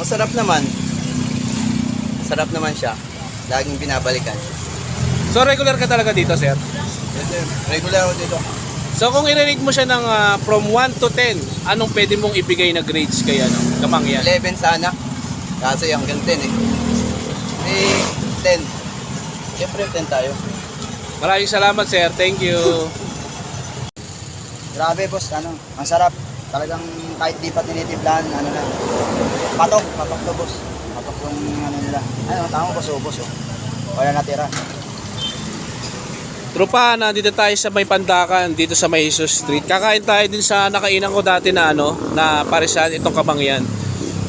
Masarap naman. Masarap naman siya. Laging binabalikan. So regular ka talaga dito, sir? Yes, sir. Regular ako dito. So kung i-rate mo siya ng ah, from 1 to 10, anong pwede mong ibigay na grades kay ano, Kamangyan? 11 sana. Yung hanggang 10 eh. Eh, 10. Siyempre 10 tayo. Maraming salamat, sir. Thank you. Grabe boss, ano, ang sarap. Talagang kahit di pa tinitiblahan, ano na. Patok, patok to boss. Patok yung ano nila. Ano, tama boss, ubos oh. Wala natira. Tropa, nandito tayo sa may pandakan, dito sa may Jesus Street. Kakain tayo din sa nakainan ko dati na ano, na parisan, itong kamangyan.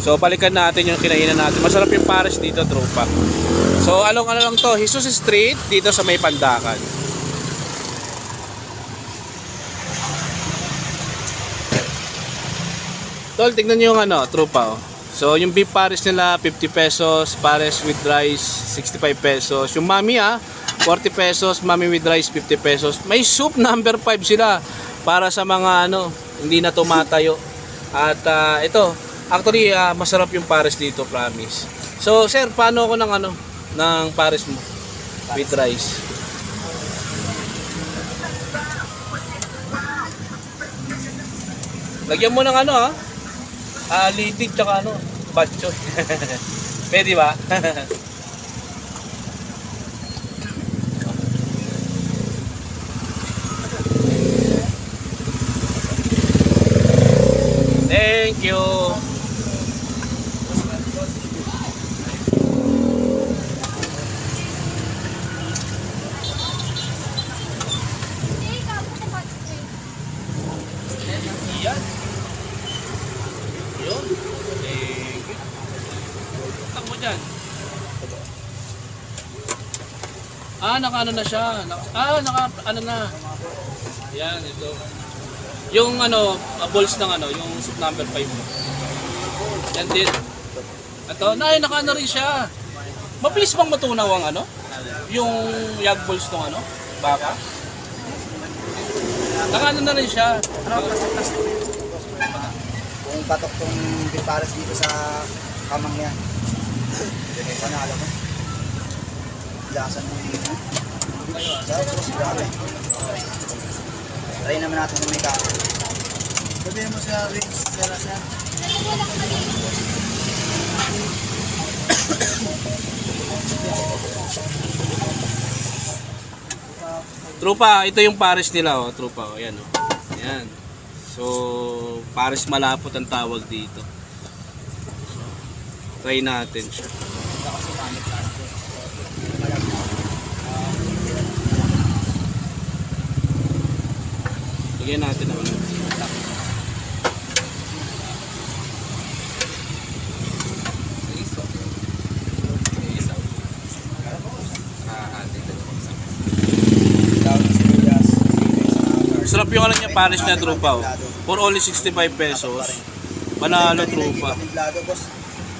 So, balikan natin yung kinainan natin. Masarap yung pares dito, tropa. So, along ano lang to, Jesus Street, dito sa may pandakan. Tol, tignan nyo yung ano, tropa oh. So, yung beef pares nila, 50 pesos. Pares with rice, 65 pesos. Yung mami ah, 40 pesos. Mami with rice, 50 pesos. May soup number 5 sila para sa mga ano, hindi na tumatayo. At ah, ito, actually ah, masarap yung pares dito, promise. So, sir, paano ako ng ano, ng pares mo? With rice. Lagyan mo ng ano ah, Ah, litig tsaka ano, batcho. Pwede ba? Thank you. Tag mo dyan. Ah, naka ano na siya. Naka, ah, naka ano na. Yan, ito. Yung ano, ah, balls ng ano, yung soup number 5 mo. Yan din. Ito, na naka ano rin siya. Mabilis bang matunaw ang ano? Yung yag balls ng ano? Baka? Naka ano na rin siya. Kung patok tong biparas dito sa kamang yan. Panalo mo. Lasan mo. Sarap boss, grabe. Try naman natin kung may kain. Sabihin mo sa Rich, Sera siya. Trupa, ito yung pares nila oh, trupa oh, yan oh. Yan. So, pares malapot ang tawag dito. Try natin siya. Lagyan natin naman. Sarap yung ano niya, pares niya trupa oh. For only 65 pesos. Panalo trupa.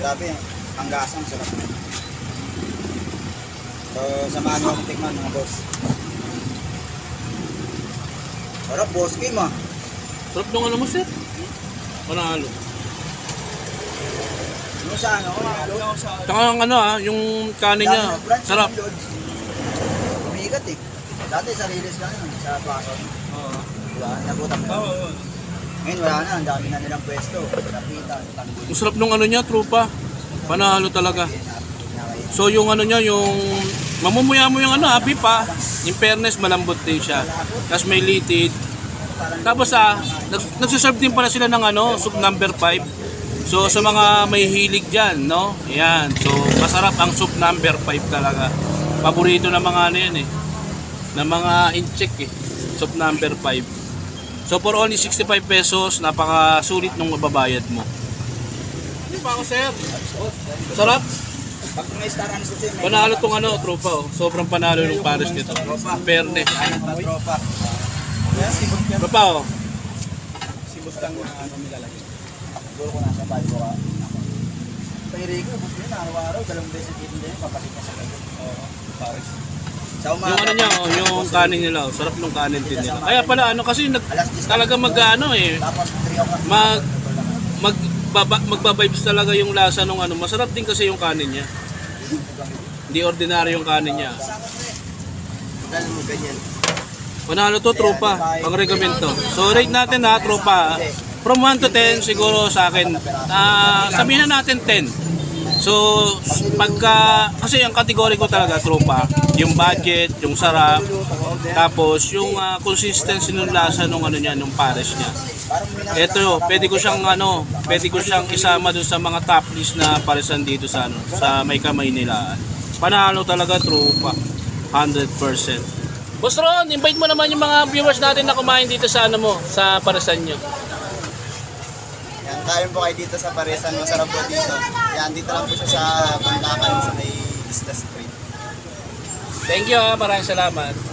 Grabe, ang gasang sarap. So, samahan mo akong tikman mga boss. Sarap boss, game ah. Sarap nung ano mo sir. Panalo. Ano sa ano? Ano sa Tsaka ang ano ah, yung kanin niya, sarap. Umigat eh. Dati sa release lang yun, sa paso. Oo. Diba? Nabutan mo. Ngayon wala na, ang dami na nilang pwesto. Napita, tanggol. Ang sarap nung ano niya, trupa. Panalo talaga. So yung ano niya, yung mamumuya mo yung ano, happy pa. In fairness, malambot din siya. Tapos may litid. Tapos ah, nag nagsiserve din pala sila ng ano, soup number 5. So sa mga may hilig dyan, no? Yan. So masarap ang soup number 5 talaga. Paborito ng mga ano yan eh. Ng mga incheck eh. Soup number 5. So for only 65 pesos, napakasulit nung mababayad mo. Hindi pa ako sir. Sarap. Pag may star ano sa Panalo tong ano, tropa oh. Sobrang panalo ng Paris nito. Fairness. tropa. Tropa oh. Si Bustang mo ano nilalagay. Siguro ko nasa bago ka. Kay Rico, gusto yun, araw-araw, dalawang beses dito din, papalit ka sa gabi. Oo, Paris. Sa umaga. Yung ano niya oh, yung kanin nila oh. Sarap ng kanin din nila. Kaya pala ano kasi nag, Alas 10 talaga mag ano eh. Tapos 3 o'clock. Mag- mag magbaba, magbabibes talaga yung lasa ng ano. Masarap din kasi yung kanin niya. Hindi ordinary yung kanin niya. Dahil mo ganyan. Panalo to, tropa. Pang recommend to. So, rate natin ha, tropa. From 1 to 10, siguro sa akin, ah sabihin na natin 10. So, pagka, kasi ang kategory ko talaga, tropa, yung budget, yung sarap, tapos yung ah, consistency ng lasa ng ano niya, ng pares niya. Ito, pwede ko siyang ano, pwede ko siyang isama dun sa mga top list na paresan dito sa ano, sa may kamay nila. Panalo talaga, tropa. 100%. Boss Ron, invite mo naman yung mga viewers natin na kumain dito sa ano mo, sa paresan nyo. Yan, kain po kayo dito sa Paresan. Masarap po dito. Yan, dito lang po siya sa Banlacan sa may Isla Street. Thank you ha, maraming salamat.